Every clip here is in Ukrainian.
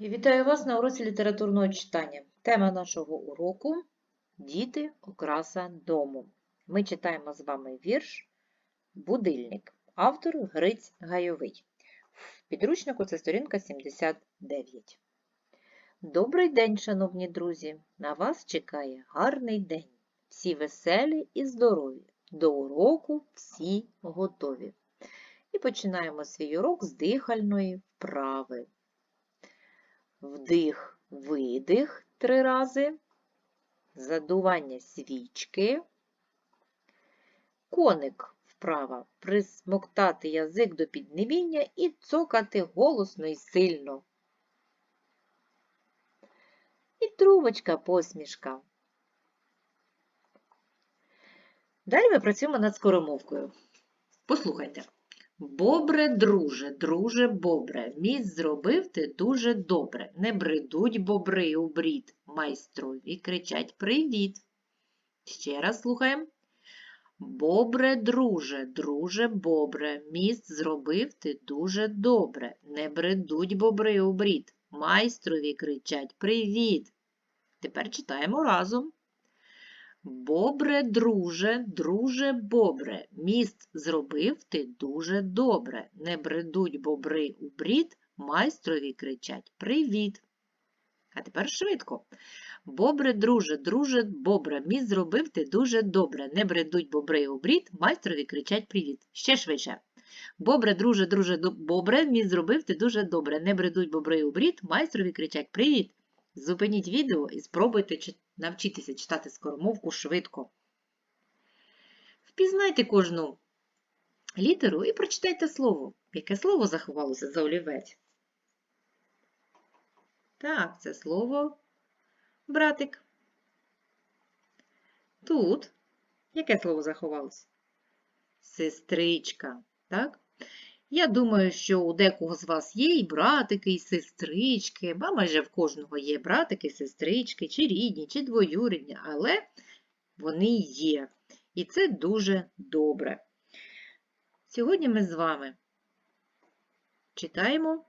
Вітаю вас на уроці літературного читання. Тема нашого уроку Діти окраса дому. Ми читаємо з вами вірш Будильник. Автор Гриць Гайовий. В підручнику це сторінка 79. Добрий день, шановні друзі! На вас чекає гарний день. Всі веселі і здорові. До уроку всі готові. І починаємо свій урок з дихальної вправи. Вдих, видих три рази, задування свічки, коник вправа, присмоктати язик до піднебіння і цокати голосно і сильно. І трубочка посмішка. Далі ми працюємо над скоромовкою. Послухайте. Бобре, друже, друже, бобре, міст зробив ти дуже добре. Не бредуть бобри у брід, майстрові кричать привіт. Ще раз слухаємо. Бобре, друже, друже, бобре, міст зробив ти дуже добре. Не бредуть бобри у брід, майстрові кричать привіт. Тепер читаємо разом. Бобре, друже, друже, бобре, міст зробив ти дуже добре. Не бредуть бобри у брід, майстрові кричать Привіт. А тепер швидко. Бобре, друже, друже, бобре, міст зробив ти дуже добре. Не бредуть бобри у брід, майстрові кричать Привіт. Ще швидше. Бобре, друже, друже, бобре, міст зробив ти дуже добре. Не бредуть бобри у брід, майстрові кричать Привіт. Зупиніть відео і спробуйте навчитися читати скоромовку швидко. Впізнайте кожну літеру і прочитайте слово. Яке слово заховалося за олівець? Так, це слово братик. Тут яке слово заховалося? Сестричка, так? Я думаю, що у декого з вас є і братики, і сестрички, ба майже в кожного є братики, сестрички, чи рідні, чи двоюрідні, але вони є. І це дуже добре. Сьогодні ми з вами читаємо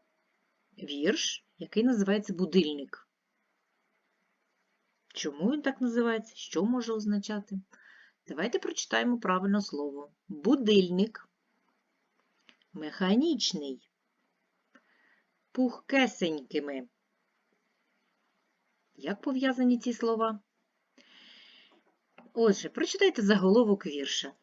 вірш, який називається Будильник. Чому він так називається? Що може означати? Давайте прочитаємо правильно слово. Будильник механічний, пухкесенькими. Як пов'язані ці слова? Отже, прочитайте заголовок вірша.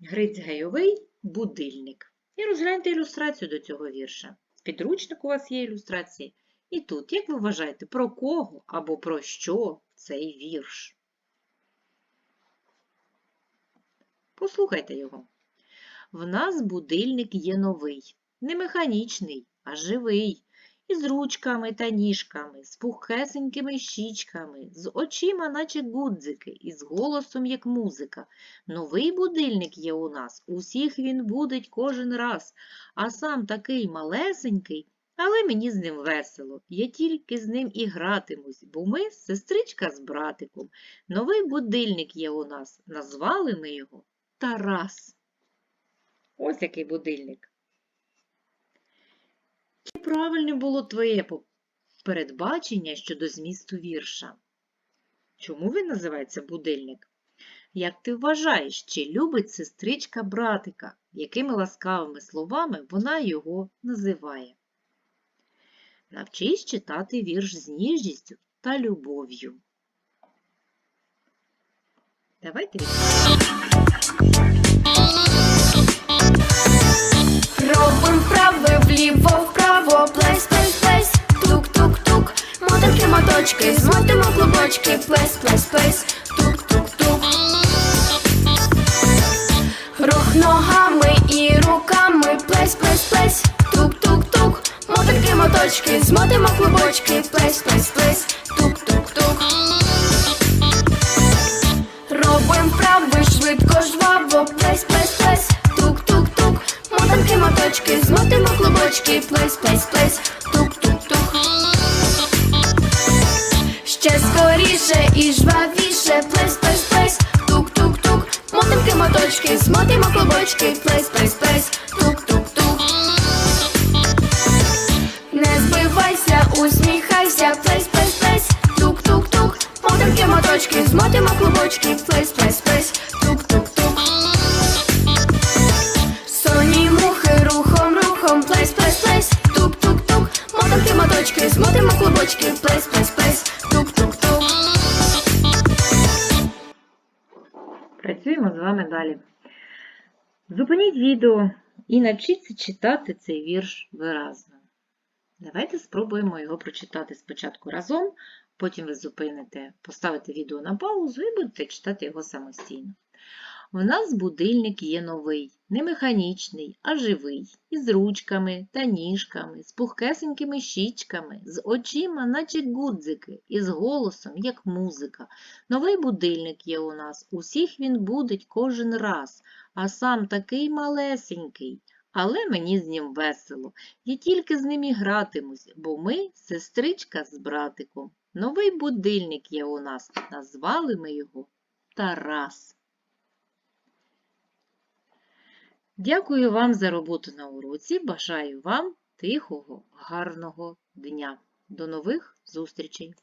Гриць гайовий будильник. І розгляньте ілюстрацію до цього вірша. В підручнику у вас є ілюстрації. І тут, як ви вважаєте, про кого або про що цей вірш? Послухайте його. В нас будильник є новий, не механічний, а живий, із ручками та ніжками, з пухесенькими щічками, з очима, наче гудзики, і з голосом, як музика. Новий будильник є у нас, усіх він будить кожен раз, а сам такий малесенький, але мені з ним весело. Я тільки з ним і гратимусь, бо ми сестричка з братиком. Новий будильник є у нас, назвали ми його Тарас. Ось який будильник. Чи правильне було твоє передбачення щодо змісту вірша? Чому він називається будильник? Як ти вважаєш, чи любить сестричка братика, якими ласкавими словами вона його називає? Навчись читати вірш з ніжністю та любов'ю. Давайте Робим змотимо клубочки, плесь, плесь, плесь, тук-тук-тук. Рух ногами і руками, плесь, плесь, плесь, тук-тук-тук, мотанки, моточки, змотимо клубочки, плесь, плесь, плесь, тук-тук-тук. Робим вправи швидко, жваво, плесь, плесь, плесь, тук-тук-тук, мотанки, моточки, змотимо клубочки, плесь, плесь, плесь, тук-тук-тук. Ще скоріше і жвавіше, плесь, плесь, плесь, тук-тук-тук, мотанки, моточки, змотимо клубочки, плесь, плесь, плесь, тук-тук-тук. Не збивайся Усміхайся, плесь, плесь, плесь, тук-тук-тук, мотанки, моточки, змотимо клубочки, плесь, плесь, плесь, тук-тук-тук. Соні мухи рухом, рухом, плесь, плесь, плесь, тук-тук-тук, мотанки, моточки, змотимо клубочки, плесь, плесь, плесь, Працюємо з вами далі. Зупиніть відео і навчіться читати цей вірш виразно. Давайте спробуємо його прочитати спочатку разом, потім ви зупините, поставите відео на паузу і будете читати його самостійно. У нас будильник є новий, не механічний, а живий, із ручками та ніжками, з пухкесенькими щічками, з очима, наче гудзики, і з голосом, як музика. Новий будильник є у нас, усіх він будить кожен раз, а сам такий малесенький. Але мені з ним весело. Я тільки з ним і гратимусь, бо ми сестричка з братиком. Новий будильник є у нас, назвали ми його Тарас. Дякую вам за роботу на уроці. Бажаю вам тихого, гарного дня. До нових зустрічей!